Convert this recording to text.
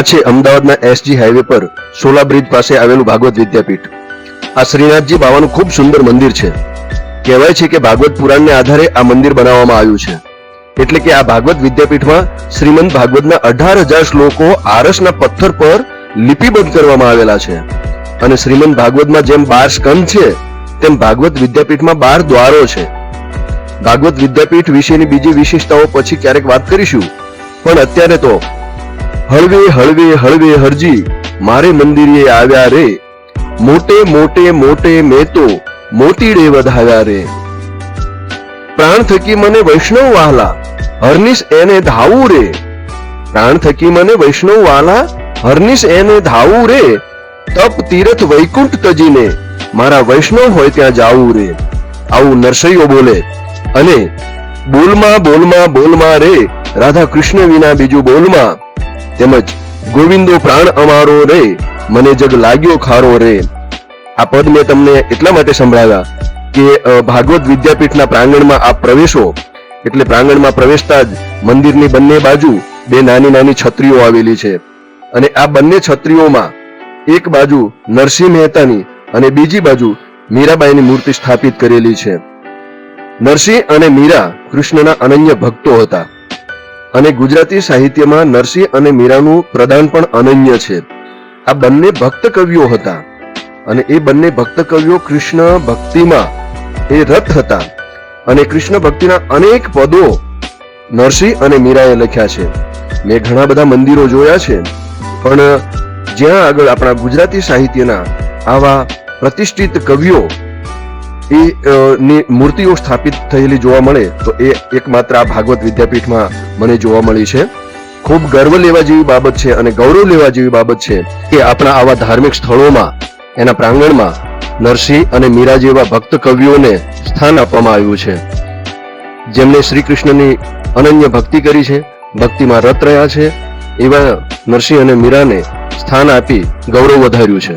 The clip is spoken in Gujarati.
આ છે અમદાવાદના એસજી હાઈવે પર સોલા બ્રિજ પાસે આવેલું ભાગવત વિદ્યાપીઠ. આ શ્રીનાથજી બાવાનું ખૂબ સુંદર મંદિર છે. કહેવાય છે કે ભાગવત પુરાણને આધારે આ મંદિર બનાવવામાં આવ્યું છે. એટલે કે આ ભાગવત વિદ્યાપીઠમાં શ્રીમંત ભાગવતના અઢાર હજાર શ્લોકો આરસના પથ્થર પર લિપિબદ્ધ કરવામાં આવેલા છે. અને શ્રીમંત ભાગવતમાં જેમ બાર સ્કંદ છે, તેમ ભાગવત વિદ્યાપીઠમાં બાર દ્વારો છે. ભાગવત વિદ્યાપીઠ વિશેની બીજી વિશેષતાઓ પછી ક્યારેક વાત કરીશું. પણ અત્યારે તો હળવે હળવે હળવે હરજી. મારે મંદિરે આવ્યા રે. મોટે મોટે મોટે મેં તો મોતીડે વધાવ્યા રે. પ્રાણ થકી મને વૈષ્ણવ વાલા, હરનીશ એને ધાવું રે. પ્રાણ થકી મને વૈષ્ણવ વાલા, હરનીશ એને ધાવું રે. તપ, તીરથ, વૈકુંઠ તજીને મારા વૈષ્ણવ હોય ત્યાં જાવું રે. આવું નરસૈયો બોલે. અને બોલમાં બોલમાં બોલમાં રે. રાધા કૃષ્ણ વિના બીજું બોલમાં તેમજ ગોવિંદો પ્રાણ અમારો રે, મને જગ લાગ્યો ખારો રે. આ પદ મેં તમને એટલા માટે સંભળાવ્યા કે ભાગવત વિદ્યાપીઠના પ્રાંગણમાં આપ પ્રવેશો. એટલે પ્રાંગણમાં પ્રવેશતા જ મંદિરની બંને બાજુ બે નાની નાની છત્રીઓ આવેલી છે. અને આ બંને છત્રીઓમાં એક બાજુ નરસિંહ મહેતાની અને બીજી બાજુ મીરાબાઈની મૂર્તિ સ્થાપિત કરેલી છે. નરસિંહ અને મીરા કૃષ્ણના અનન્ય ભક્તો હતા. અને ગુજરાતી સાહિત્યમાં નરસિંહ અને મીરાનું પ્રદાન પણ અનન્ય છે. આ બંને ભક્ત કવિઓ હતા અને એ બંને ભક્ત કવિઓ કૃષ્ણ ભક્તિમાં એ રત હતા અને કૃષ્ણ ભક્તિના અનેક પદો નરસિંહ અને મીરાએ લખ્યા છે. મેં ઘણા બધા મંદિરો જોયા છે, પણ જ્યાં આગળ આપણા ગુજરાતી સાહિત્યના આવા પ્રતિષ્ઠિત કવિઓ એ ની મૂર્તિઓ સ્થાપિત થયેલી જોવા મળે તો એ એકમાત્ર આ ભાગવત વિદ્યાપીઠમાં મને જોવા મળી છે. ખૂબ ગર્વ લેવા જેવી બાબત છે અને ગૌરવ લેવા જેવી બાબત છે કે આપણા આવા ધાર્મિક સ્થળોમાં, એના પ્રાંગણમાં નરસિંહ અને મીરા જેવા ભક્ત કવિઓને સ્થાન આપવામાં આવ્યું છે. જેમણે શ્રી કૃષ્ણની અનન્ય ભક્તિ કરી છે, ભક્તિમાં રત રહ્યા છે, એવા નરસિંહ અને મીરાને સ્થાન આપી ગૌરવ વધાર્યું છે.